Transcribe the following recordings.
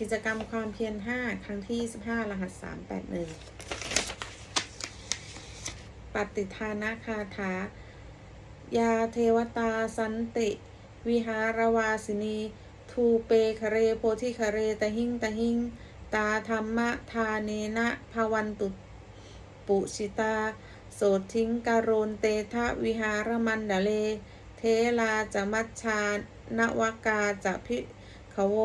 กิจกรรมความเพียรห้าครั้งที่15รหัสสามแปดหนึ่งปฏิทานาคาถา ยาเทวตาสันติ วิหารวาสินี ทูเปคเรโพธิคเรตหิงตหิง ตาธรรมะทาเนนะภวันตุปุชิตา โสทิงการโรนเตทะวิหารมันดาเล เทลาจะมัชชานวกาจะพิขโว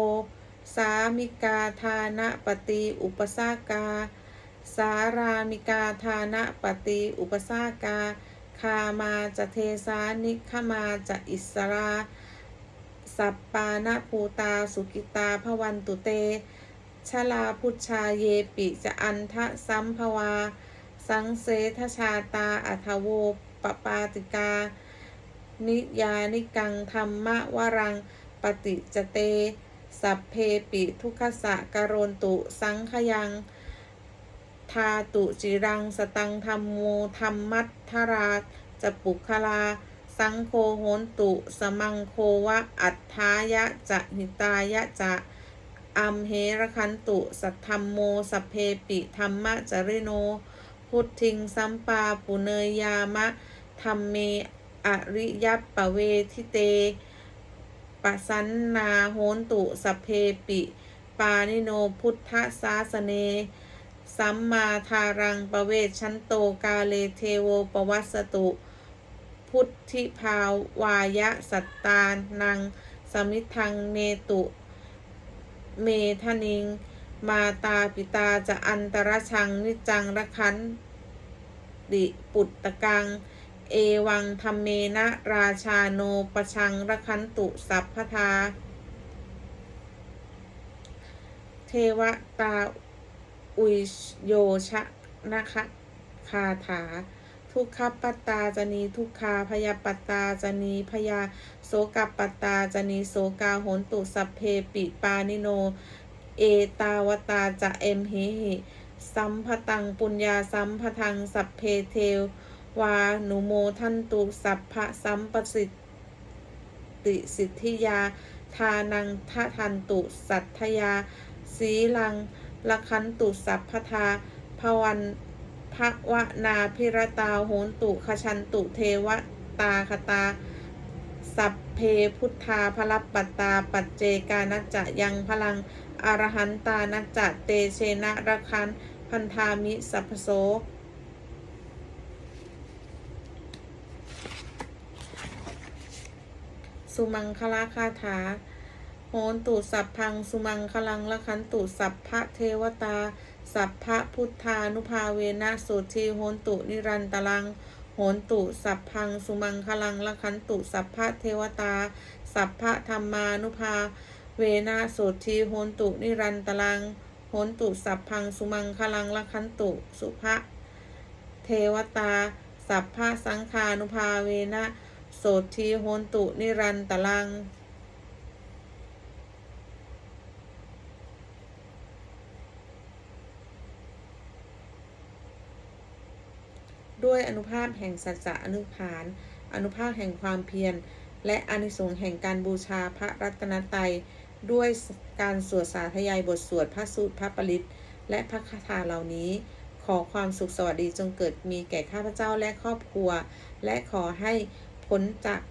สามิกาทานะปฏิอุปสากา สารามิกาทานะปฏิอุปสากา คามาจะเทสานิขมาจะอิสรา สัปปานะภูตาสุกิตาพวันตุเต ชลาพุชาเยปิจะอันทะสัมภวา สังเสทชาตาอัทโวปปาติกา นิยานิกังธรรมะวรังปฏิจเต สัพเพปิทุกขสะกโรนตุ สังขยังทาตุจิรังสตังธรรมโมธรรมัทธราจะปุคลา สังโฆโหนตุ สมังโควะ อัฏฐายะจะหิตายะจะอัมเหระคันตุ สัทธรรมโมสัพเพปิธรรมะจริโน พุทธิงสัมปาปุเนยามะธรรมเม อริยปปะเวทิเต ปสันนาโหนตุสเพปิ ปานิโนพุทธสาสเน สัมมาทารังประเวชชันโตกาเลเทโวปวัสสตุ พุทธิภาวายะสัตตานัง สมิทังเนตุ เมทนิง มาตาปิตาจะอันตรชังนิจังระคันดิปุตตะกัง เอวังธรรมเมนะราชาโนปชังระคันตุสัพพทา เทวตาอุยโยชะนะคะคาถา ทุกขปตาจนีทุกขาพยาปตาจนีพยาโสกปตาจนีโสกาโหนตุสัพเพปิปานิโน เอตาวตาจะเอมหิหิสัมพตังปุญญาสัมพทังสัพเพเทว วานุโมทันตุสัพพะสัมปสิทติสิทธิยา ทานังทะทันตุสัทธยา สีลังละคันตุสัพพทาภวันภวนาพิรตาโหนตุขชันตุเทวตาคตา สัพเพพุทธาพลปัตตาปัจเจกานัจจะยังพลังอรหันตานัจจะเตเชนะระคันพันธามิสัพโส สุมังคลาคาถา โหนตุสัพพัง สุมังคลังละคันตุสัพพะเทวตา สัพพะพุทธานุภาเวนะสุทีโหนตุนิรันตลัง โหนตุสัพพัง สุมังคลังละคันตุสัพพะเทวตา สัพพะธรรมานุภาเวนะสุทีโหนตุนิรันตลัง โหนตุสัพพัง สุมังคลังละคันตุสุภะเทวตา สัพพะสังฆานุภาเวนะ โสทีโหนตุ นิรันตลัง ด้วยอนุภาพแห่งสัจจะอนุภานอนุภาพแห่งความเพียร และอนิสงส์แห่งการบูชาพระรัตนตรัย ด้วยการสวดสาธยายบทสวดพระสูตรพระปริตและพระคาถาเหล่านี้ขอความสุขสวัสดีจงเกิดมีแก่ข้าพเจ้าและครอบครัว และขอให้ พ้นจาก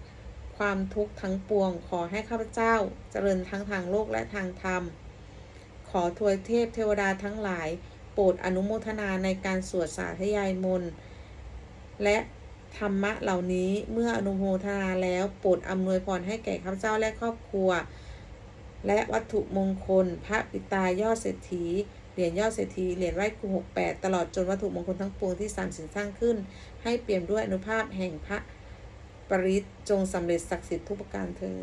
ความทุกข์ทั้งปวง ขอให้ข้าพเจ้าเจริญทั้งทางโลกและทางธรรม ขอทวยเทพเทวดาทั้งหลาย โปรดอนุโมทนาในการสวดสาธยายมนต์และธรรมะเหล่านี้เมื่ออนุโมทนาแล้วโปรดอำนวยพรให้แก่ข้าพเจ้าและครอบครัว และวัตถุมงคล พระปิตายอดเศรษฐีเหรียญยอดเศรษฐีเหรียญไหว้ครูหกแปดตลอดจนวัตถุมงคลทั้งปวงที่สามสินสร้างขึ้น ให้เปี่ยมด้วยอนุภาพแห่งพระ ปริศจงสำเร็จศักดิ์สิทธิ์ทุกประการเธอ